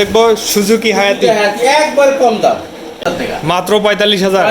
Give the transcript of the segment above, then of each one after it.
দেখব সুজুকি হায়াতি। একবার কম দাম। মাত্র পঁয়তাল্লিশ হাজার।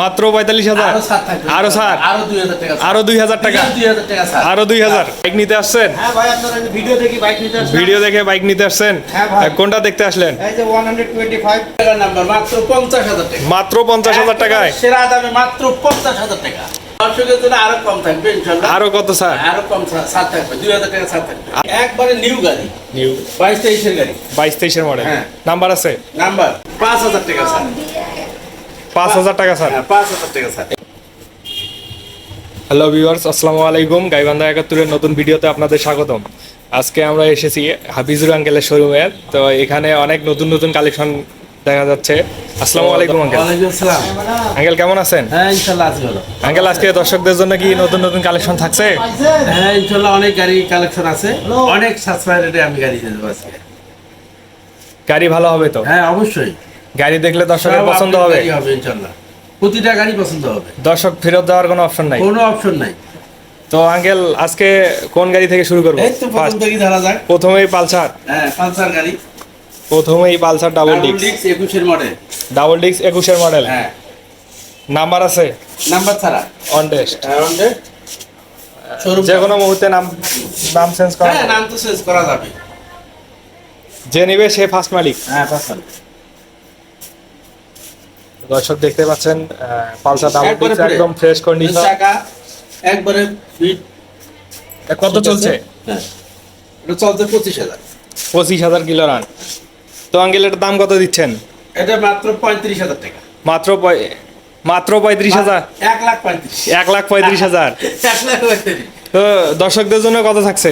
মাত্র পঁয়তাল্লিশ হাজার। আরও থাকবে। আরও দুই হাজার টাকা আরও দুই হাজার বাইক নিতে আসছেন? হ্যাঁ ভাই আপনারা এই ভিডিও দেখি বাইক নিতে আসলাম ভিডিও দেখে বাইক নিতে আসছেন? হ্যাঁ কোনটা দেখতে আসলেন? এই যে 125 টাকার নাম্বার মাত্র পঞ্চাশ হাজার মাত্র পঞ্চাশ হাজার টাকায়। সেরা দামে মাত্র পঞ্চাশ হাজার টাকা। দর্শকের জন্য আরও কম থাকবে ইনশাল্লাহ। আরও কত স্যার? আরও কম ছাড় থাকবে দুই হাজার টাকা ছাড় থাকবে। একবারে নিউ গাড়ি নিউ বাইশ তেইশের গাড়ি। বাইশ তেইশের মডেল হ্যাঁ। নাম্বার আছে? নাম্বার পাঁচ হাজার টাকা ছাড় পাঁচ হাজার টাকা স্যার? হ্যাঁ পাঁচ হাজার টাকা ছাড় হ্যালো ভিউয়ার্স আসসালামু আলাইকুম। গাইবান্ধা একাত্তরের নতুন ভিডিওতে আপনাদের স্বাগতম। আজকে আমরা এসেছি হাফিজুর আঙ্কেলের শোরুমে তো এখানে অনেক নতুন নতুন কালেকশন দেখা যাচ্ছে। আসসালামু আলাইকুম আঙ্কেল। আসসালাম। আঙ্কেল কেমন আছেন? হ্যাঁ ইনশাল্লাহ আছি ভালো। আঙ্কেল আজকে দর্শকদের জন্য কি নতুন নতুন কালেকশন থাকছে? হ্যাঁ অনেক গাড়ি কালেকশন আছে। অনেক সাশ্রয় রেটে আমি গাড়ি দিয়ে দেবো আজকে। গাড়ি ভালো হবে তো? হ্যাঁ অবশ্যই। গাড়ি দেখলে দর্শকের পছন্দ হবে। হবে প্রতিটা গাড়ি পছন্দ হবে। দর্শক ফেরত দেওয়ার কোনো অপশন নাই? কোনো অপশন নাই। তো আঙ্কেল আজকে কোন গাড়ি থেকে শুরু করব? প্রথম ধরা যাক। প্রথমেই পালসার। হ্যাঁ পালসার গাড়ি। প্রথমেই পালসার ডাবল ডিক্স একুশের মডেল ডাবল ডিক্স একুশের মডেল হ্যাঁ। নাম্বার আছে? নাম্বার ছাড়া। অন টেস্ট হ্যাঁ ওন্ডে শোরুম যে কোনো মুহূর্তে নাম নাম চেঞ্জ করা হ্যাঁ নাম তো চেঞ্জ করা যাবে। যে নিবে সে ফার্স্ট মালিক। হ্যাঁ পালসার দর্শক দেখতে পাচ্ছেন পালসার ডাবল ডিক্স একদম ফ্রেশ কন্ডিশন চাকা একবারে ফিট কত চলছে? হ্যাঁ। এটা চলছে পঁচিশ হাজার। পঁচিশ হাজার কিলো রান তো আঙ্কেল এটার দাম কত দিচ্ছেন? এটা মাত্র পঁয়ত্রিশ হাজার টাকা। মাত্র মাত্র পঁয়ত্রিশ হাজার? এক লাখ পঁয়ত্রিশ। এক লাখ পঁয়ত্রিশ হাজার? তো দর্শকদের জন্য কত থাকছে?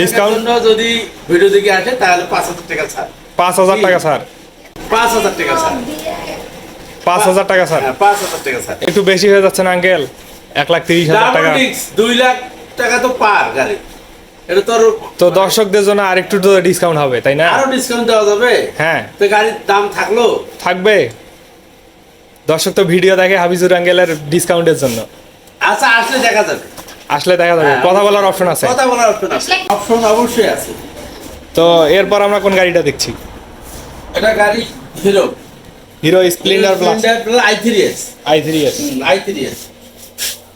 ডিসকাউন্ট? যদি ভিডিও দিকে আসে তাহলে পাঁচ হাজার টাকা ছাড়। পাঁচ হাজার টাকা স্যার পাঁচ হাজার টাকা ছাড়। পাঁচ হাজার টাকা স্যার পাঁচ হাজার টাকা ছাড়। একটু বেশি হয়ে যাচ্ছে না আঙ্কেল এক লাখ তিরিশ হাজার টাকা। দুই লাখ টাকা তো পার গাড়ি। এটা তো তো দর্শকদের জন্য আরেকটু তো ডিসকাউন্ট হবে তাই না? আরও ডিসকাউন্ট দেওয়া যাবে। হ্যাঁ। তো গাড়ির দাম থাকল? থাকবে। দর্শক তো ভিডিও দেখে হাফিজুর আঙ্কেলের ডিসকাউন্টের জন্য। আচ্ছা আসলে দেখা যাবে। আসলে দেখা যাবে। হ্যাঁ, কথা বলার অপশন আছে। কথা বলার অপশন আছে। অপশন অবশ্যই আছে। তো এরপর আমরা কোন গাড়িটা দেখছি? এটা গাড়ি Hero Hero Splendor plus I three S I three S I three S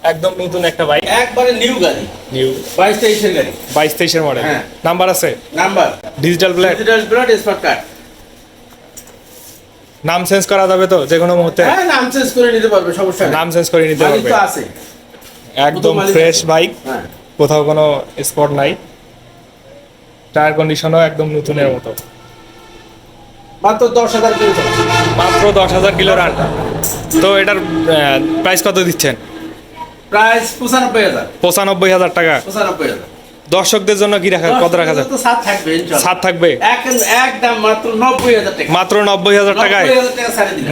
একদম নতুন একটা বাইক একবারে নিউ গাড়ি। নিউ বাইশ তেইশের গাড়ি। বাইশ তেইশের মডেল হ্যাঁ। নাম্বার আছে? Number digital plate digital plate smart card নাম চেঞ্জ করা যাবে তো যে কোনো মুহূর্তে। হ্যাঁ নাম চেঞ্জ করে নিতে পারবে সমস্যা নেই। নাম চেঞ্জ করে নিতে পারবে। তো আছে। একদম ফ্রেশ বাইক হ্যাঁ। কোথাও কোনো স্পট নাই। টায়ার কন্ডিশনও একদম নতুনের মতো। মাত্র দশ হাজার কিলো মাত্র দশ হাজার কিলো রান তো এটার প্রাইস কত দিচ্ছেন? প্রাইস পঁচানব্বই হাজার। পঁচানব্বই হাজার টাকা। পঁচানব্বই হাজার। দর্শকদের জন্য কি রাখা কত রাখা যায় সাত থাকবে একদম মাত্র নব্বই হাজার টাকা। মাত্র নব্বই হাজার টাকায়?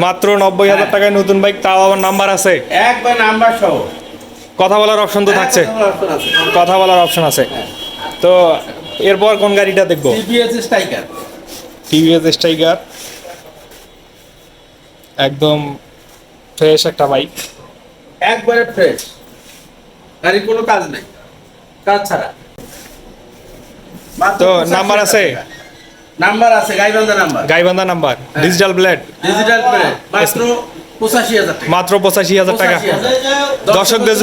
মাত্র নব্বই হাজার হ্যাঁ। টাকায় নতুন বাইক তাও আবার নাম্বার আছে? একবার নাম্বার সহ। কথা বলার অপশন তো থাকছে। হ্যাঁ, কথা বলার অপশন আছে। তো এরপর কোন গাড়িটা দেখব? টিভিএস স্ট্রাইকার টিভিএস স্ট্রাইকার একদম ফ্রেশ একটা বাইক। একবারে ফ্রেশ গাড়ির কোনো কাজ নেই। কাজ ছাড়া। মাত্র তো নাম্বার আছে? নাম্বার আছে গাইবান্ধা নাম্বার। গাইবান্ধা নাম্বার হ্যাঁ। ডিজিটাল ব্লেড ডিজিটাল প্লেট মাত্র পঁচাশি হাজার টাকা। মাত্র পঁচাশি হাজার টাকা। 85,000 দর্শকদের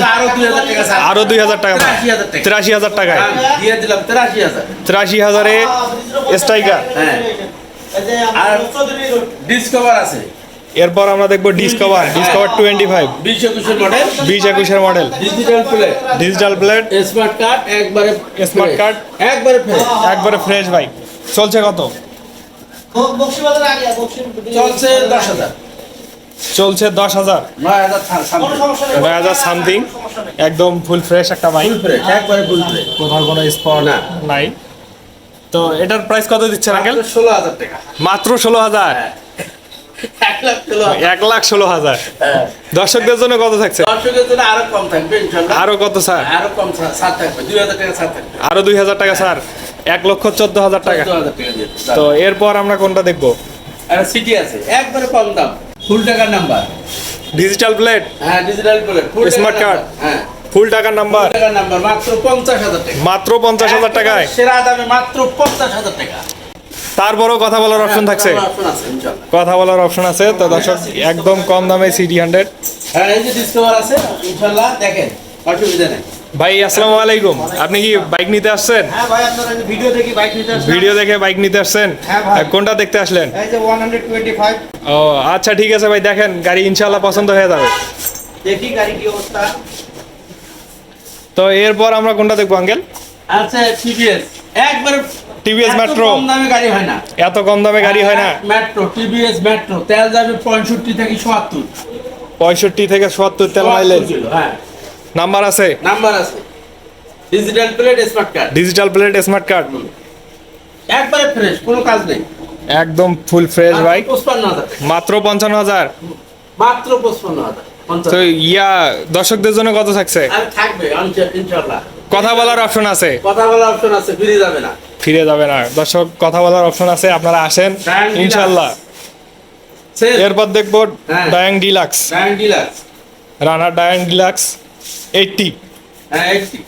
আরও দুই হাজার টাকা তেরাশি হাজার টাকা। তিরাশি হাজার টাকায়। হ্যাঁ, দিয়ে দিলাম তেরাশি হাজার। তিরাশি হাজারে স্ট্রাইকার হ্যাঁ। আর ডিসকভার আছে। এরপর আমরা দেখব ডিসকভার ডিসকভার টোয়েন্টি ফাইভ বিশ একুশের মডেল বিশ একুশের model digital plate digital plate smart card একবারে fresh। card? একবারে ফ্রেশ একবারে ফ্রেশ বাইক চলছে কত? চলছে দশ হাজার। চলছে দশ হাজার। নয় হাজার সামথিং। একদম ফুল ফ্রেশ একটা বাইক ফুল ফ্রেশ একবারে ফুল ফ্রেশ কোথাও কোনো স্পট না। নাই। তো এটার প্রাইস কত দিচ্ছেন আঙ্কেল ষোলো হাজার টাকা। মাত্র ষোলো হাজার। এক লাখ ষোলো হাজার। হাজার। দর্শকদের জন্য কত থাকছে? জন্য আরও কম থাকবে আরও কত স্যার? আরও কম ছাড় ছাড় থাকবে দুই হাজার টাকা ছাড় থাকবে। আরও দুই হাজার টাকা স্যার। এক লক্ষ চোদ্দ হাজার টাকা। তো এরপর আমরা কোনটা দেখব? একটা সিটি আছে একবারে কম দাম। ফুল টাকার নাম্বার। Digital plate? হ্যাঁ ডিজিটাল প্লেট ফুল Smart হ্যাঁ। ফুল টাকার নাম্বার? টাকার নাম্বার মাত্র পঞ্চাশ হাজার টাকা। মাত্র পঞ্চাশ হাজার টাকায়? সেরা দামে মাত্র পঞ্চাশ হাজার টাকা। তারপরও কথা বলার অপশন থাকছে? আছে ইনশাআল্লাহ। কথা বলার অপশন আছে তো দর্শক একদম কম দামে সিডি হান্ড্রেড হ্যাঁ এই যে ডিসকভার আছে ইনশাআল্লাহ দেখেন অসুবিধা নেই। ভাই আসসালামু আলাইকুম। আপনি কি বাইক নিতে আসছেন? হ্যাঁ ভাই আপনারা ভিডিও দেখি বাইক নিতে আসছেন? ভিডিও দেখে বাইক নিতে আসছেন? হ্যাঁ কোনটা দেখতে আসলেন? এই যে 125 ও আচ্ছা ঠিক আছে ভাই দেখেন গাড়ি ইনশাল্লাহ পছন্দ হয়ে যাবে। দেখি গাড়ি কি অবস্থা। তো এরপর আমরা কোনটা দেখব আঙ্কেল? আচ্ছা টিভিএস একবারে TVS এত কম দামে গাড়ি হয় না। এত কম দামে গাড়ি হয় না। মেট্রো টিভিএস মেট্রো তেল যাবে পঁয়ষট্টি থেকে সত্তর। পঁয়ষট্টি থেকে সত্তর তেল মাইলেজ হ্যাঁ। নাম্বার আছে? নাম্বার আছে। Digital plate smart card digital plate smart card একবারে ফ্রেশ কোনো কাজ নেই। একদম ফুল ফ্রেশ ভাই। মাত্র পঞ্চান্ন হাজার। মাত্র পঁচপান্ন হাজার। তো ইয়া দর্শকদের জন্য কত থাকছে? থাকবে ইনশাল্লাহ। কথা বলার অপশন আছে। কথা বলার অপশন আছে ফিরে যাবে না। ফিরে যাবে না। দর্শক কথা বলার অপশন আছে আপনারা আসেন ইনশাল্লাহ এরপর দেখব হ্যাঁ। Dayang deluxe nine deluxe runner Dayang deluxe eighty হ্যাঁ এইটটি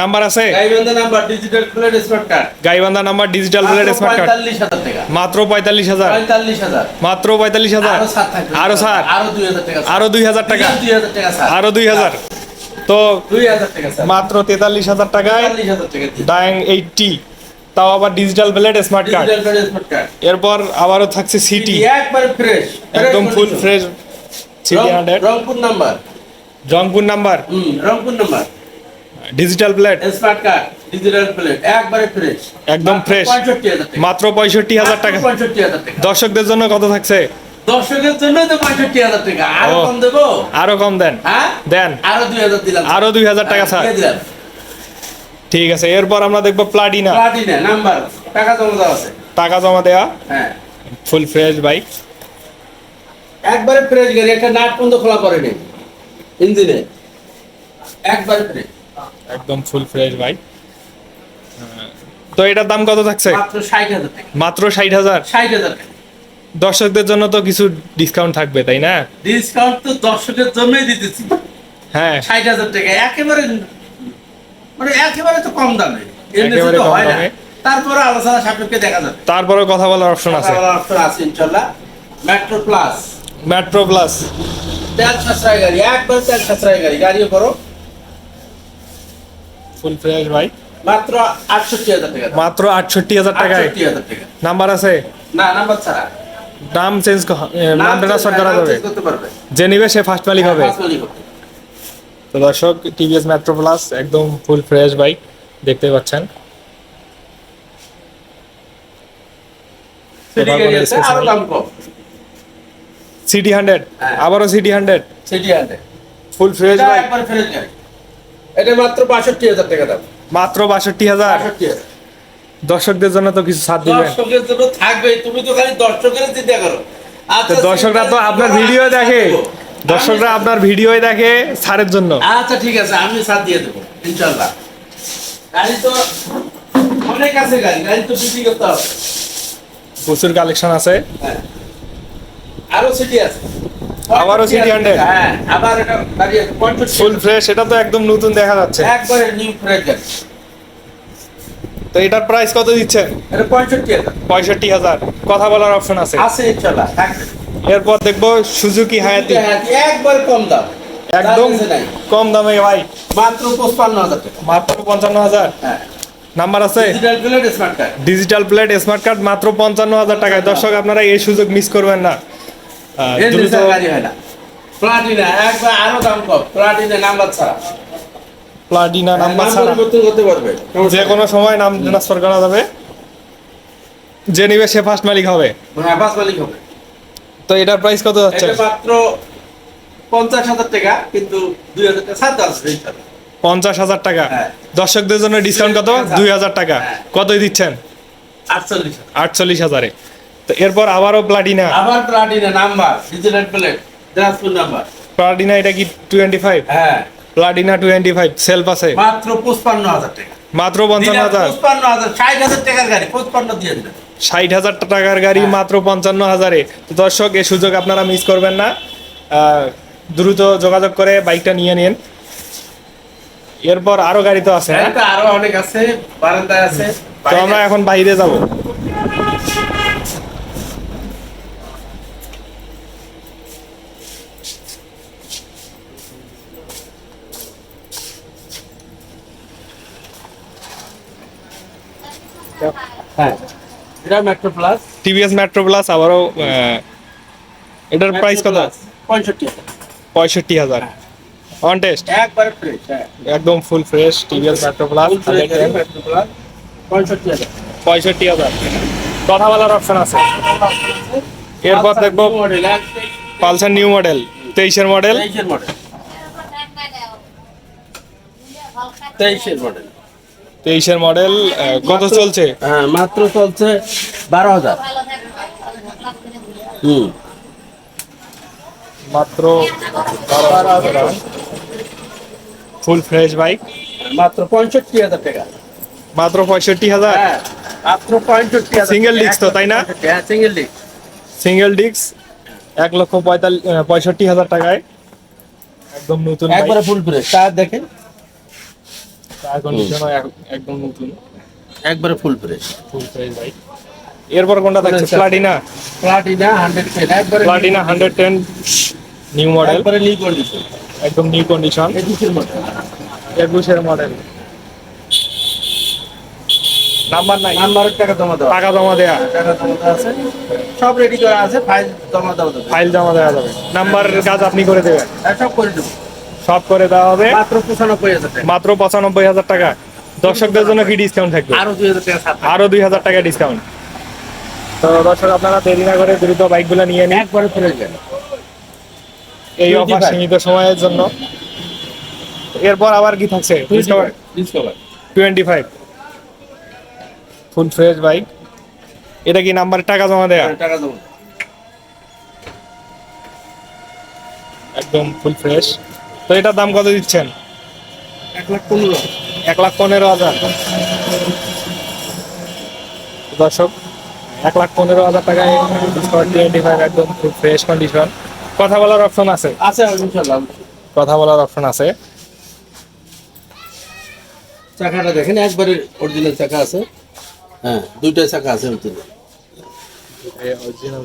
নাম্বার আছে? Gaibandha number digital plate smart card Gaibandha number digital plate smart card পঁয়তাল্লিশ হাজার টাকা। মাত্র পঁয়তাল্লিশ হাজার। পঁয়তাল্লিশ হাজার। মাত্র পঁয়তাল্লিশ হাজার। আরও সাত থাকবে। আরও সাত। আরও দুই হাজার টাকা আরও দুই হাজার টাকা। দুই হাজার টাকা স্যার। আরও দুই হাজার। তো মাত্র তেতাল্লিশ হাজার টাকায় ডায়াং এইটটি তাও আবার ডিজিটাল প্লেট স্মার্ট কার্ড এরপর আবারও থাকছে সিটি একদম full fresh CT hundred Rangpur number. Rangpur number. Rangpur number. Digital plate smart card digital plate একবারে ফ্রেশ একদম টাকা। মাত্র পঁয়ষট্টি হাজার টাকা। দর্শকদের জন্য কত থাকছে? দর্শকের জন্য তো পঁয়ষট্টি হাজার টাকা। আরও কম দেবো? আরও কম দেন। হ্যাঁ? দেন। আরও দুই হাজার দিলাম। আরও দুই হাজার টাকা স্যার। দিলাম। ঠিক আছে এরপর আমরা দেখব প্লাটিনা প্লাটিনা নাম্বার। টাকা জমা দেওয়া আছে। টাকা জমা দেওয়া হ্যাঁ। ফুল ফ্রেশ বাইক একবারে ফ্রেশ গাড়ি একটা নাট পর্যন্ত খোলা পড়েনি। ইঞ্জিনে। একবারে ফ্রেশ একদম ফুল ফ্রেশ বাইক তো এটার দাম কত থাকছে? মাত্র ষাট হাজার মাত্র ষাট হাজার? ষাট হাজার টাকা। দর্শকদের জন্য তো কিছু ডিসকাউন্ট থাকবে তাই না? ডিসকাউন্ট তো দর্শকের জন্যই দিতেছি। হ্যাঁ। ষাট হাজার টাকা একেবারে মানে একেবারে তো কম দামে। একেবারে তো কম হয় না। দামে। তারপরে আলোচনা সাপেক্ষে দেখা যাবে। তারপরে কথা বলার অপশন আছে। অপশন আছে ইনশাল্লাহ। মেট্রো প্লাস মেট্রো প্লাস তেল সাশ্রয় গাড়ি একবার তেল সাশ্রয় গাড়ি গাড়িও করো। ফুল ফ্রেশ বাইক মাত্র আটষট্টি হাজার টাকা মাত্র আটষট্টি হাজার টাকায়। আটষট্টি হাজার টাকা। নাম্বার আছে? না নাম্বার ছাড়া। নাম চেঞ্জ নাম ট্রান্সফার করা যাবে। যে নিবে সে ফার্স্ট মালিক হবে। পাঁচ মালিক হবে। তো দর্শক টিভিএস মেট্রো প্লাস একদম ফুল ফ্রেশ বাইক দেখতে পাচ্ছেন। সিটি হান্ড্রেড হ্যাঁ। আবারও CT hundred CT hundred full fresh bike এটা মাত্র বাষট্টি হাজার টাকা দাম। মাত্র বাষট্টি হাজার। দর্শকদের জন্য তো কিছু ছাড় দিবেন। দর্শকের জন্য থাকবে তুমি তো খালি দর্শকের চিন্তা করো। আচ্ছা দর্শকরা তো আপনার ভিডিও দেখে দর্শকরা আপনার ভিডিওই দেখে ছাড়ের জন্য। আচ্ছা ঠিক আছে আমি সাথ দিয়ে দেবো ইনশাল্লাহ গাড়ি তো অনেক আছে গাড়ি গাড়ি তো বিক্রি করতে হবে। প্রচুর কালেকশন আছে। হ্যাঁ। আরও সিটি আছে। আবারও সিটি হান্ড্রেড হ্যাঁ আবার এটা ফুল ফ্রেশ এটা তো একদম নতুন দেখা যাচ্ছে। একবারে নিউ ফ্রেশ গাড়ি। তো এটার প্রাইস কত দিচ্ছেন এটা পঁয়ষট্টি হাজার। পঁয়ষট্টি হাজার। কথা বলার অপশন আছে। আছে ইনশাল্লাহ এরপর দেখব সুজুকি হায়াতি হ্যাঁ, একবার কম দাম। একদম। কম দামে ভাই। মাত্র পঁচপান্ন হাজার মাত্র পঞ্চান্ন হাজার? হ্যাঁ। নাম্বার আছে? ডিজিটাল প্লেট স্মার্ট কার্ড মাত্র পঞ্চান্ন হাজার টাকায়। দর্শক আপনারা এই সুযোগ মিস করবেন হয় না। প্লাটিনা একবার আরও দাম কম। প্লাটিনা নাম্বার ছাড়া। প্লাটিনা নাম্বার ছাড়া। যে কোনো সময় নাম ট্রান্সফার করা যাবে। যে নিবে সে ফার্স্ট মালিক হবে। মানে আবাস মালিক হবে। তো এটার প্রাইস কত যাচ্ছে? এটা মাত্র পঞ্চাশ হাজার টাকা কিন্তু দুই হাজার টাকা ছাড় পঞ্চাশ হাজার টাকা। হ্যাঁ। দর্শকদের জন্য ডিসকাউন্ট কত? দুই হাজার টাকা। হ্যাঁ। কতই দিচ্ছেন? আটচল্লিশ আটচল্লিশ হাজারে। তো এরপর আবারও প্লাটিনা আবার Platina number digital plate Dinajpur number Platina এটা কি টোয়েন্টি ফাইভ হ্যাঁ। প্লাটিনা টোয়েন্টি ফাইভ সেলফ আছে। মাত্র পঁচপান্ন হাজার টাকা। মাত্র পঞ্চান্ন হাজার। পঁচপান্ন হাজার ষাট হাজার টাকার গাড়ি পঁচপান্ন দিয়ে ষাট হাজার টাকার গাড়ি হ্যাঁ। মাত্র পঞ্চান্ন হাজারে। দর্শক এই সুযোগ আপনারা মিস করবেন না। দ্রুত যোগাযোগ করে বাইকটা নিয়ে নিন। এরপর আরও গাড়ি তো আছে তো আরও অনেক আছে বারান্দায় আছে। তো আমরা এখন বাইরে যাব। হ্যাঁ। এটা metro plus TVS metro plus আবারও এটার প্রাইস কত? পঁয়ষট্টি পঁয়ষট্টি হাজার। অন টেস্ট একবারে ফ্রেশ একদম full fresh TVS metro plus Full fresh গাড়ি, মেট্রো প্লাস পঁয়ষট্টি হাজার। পঁয়ষট্টি হাজার। কথা বলার অপশন আছে। এরপর দেখব পালসার নিউ মডেল তেইশের মডেল তেইশের মডেল তেইশের মডেল তেইশের মডেল কত চলছে? হ্যাঁ মাত্র চলছে বারো হাজার। হুম। মাত্র ফুল ফ্রেশ বাইক মাত্র পঁয়ষট্টি হাজার টাকা। মাত্র পঁয়ষট্টি হাজার? হ্যাঁ মাত্র পঁয়ষট্টি Single disc তো, তাই না? হ্যাঁ সিঙ্গেল ডিস্ক সিঙ্গেল ডিস্ক এক লক্ষ পঁয়তাল্লিশ পঁয়ষট্টি হাজার টাকায়। একদম নতুন একবারে ফুল ফ্রেশ টায়ার দেখেন। কন্ডিশনও একদম নতুন। একবারে full fresh full fresh bike এরপর কোনটা থাকছে। প্লাটিনা প্লাটিনা হান্ড্রেড টেন একবারে Platina hundred ten new model একবারে নিউ কন্ডিশন একদম নিউ কন্ডিশন একুশের মডেল একুশের মডেল নাম্বার নাই? নাম্বারের টাকা জমা দেওয়া টাকা জমা দেয়া। টাকা জমা দেওয়া আছে। সব রেডি করা আছে ফাইল জমা দেওয়া যাবে। ফাইল জমা দেওয়া যাবে। নাম্বারের কাজ আপনি করে দেবেন। হ্যাঁ, সব করে দেবো। সব করে দেওয়া হবে। মাত্র পঁচানব্বই হাজার টাকা। মাত্র পঁচানব্বই হাজার টাকা। দর্শকদের জন্য কি ডিসকাউন্ট থাকবে? আরও দুই হাজার টাকা আরও দুই হাজার টাকা ডিসকাউন্ট তো দর্শক আপনারা দেরি না করে দ্রুত বাইকগুলো নিয়ে নিন। একবারে গাড়ি এই অফার সীমিত সময়ের জন্য। এরপর আবার কি থাকছে? Twenty five full fresh bike এটা কি নাম্বার টাকা জমা দেয়া? টাকা জমা। একদম ফুল ফ্রেশ তো এটার দাম কত দিচ্ছেন? এক লাখ পনেরো। এক লাখ পনেরো হাজার। দর্শক এক লাখ পনেরো হাজার টাকায় টোয়েন্টি ফাইভ একদম খুব ফ্রেশ কন্ডিশন কথা বলার অপশন আছে? আছে কথা বলার অপশন আছে। চাকাটা দেখেন একবারে অরিজিনাল চাকা আছে। হ্যাঁ দুইটা চাকা আছে। অরিজিনাল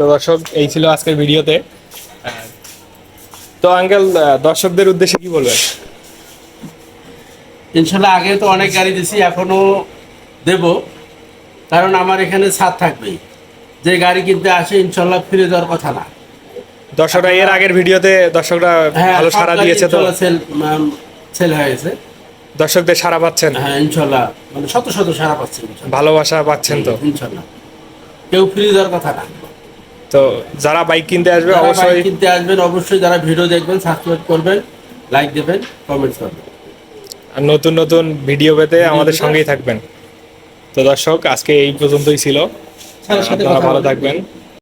তো দর্শক এই ছিল আজকের ভিডিওতে। তো আঙ্কেল দর্শকদের উদ্দেশ্যে কি বলবেন? ইনশাল্লাহ আগে তো অনেক গাড়ি দিছি এখনও দেব। কারণ আমার এখানে ছাদ থাকবেই। যে গাড়ি কিনতে আসে ইনশাল্লাহ ফিরে যাওয়ার কথা না। দর্শকরা এর আগের ভিডিওতে দর্শকরা হ্যাঁ ভালো সাড়া দিয়েছে তো। সেল সেল হয়ে গেছে। দর্শকদের সাড়া পাচ্ছেন? হ্যাঁ ইনশাল্লাহ। মানে শত শত সারা পাচ্ছেন ভালোবাসা পাচ্ছেন তো। ইনশাল্লাহ। কেউ ফিরে যাওয়ার কথা না। তো যারা বাইক কিনতে আসবে অবশ্যই কিনতে আসবেন অবশ্যই যারা ভিডিও দেখবেন সাবস্ক্রাইব করবেন লাইক দেবেন কমেন্টস করবেন। আর নতুন নতুন ভিডিও পেতে আমাদের সঙ্গেই থাকবেন। তো দর্শক আজকে এই পর্যন্তই ছিল। আপনারা ভালো থাকবেন।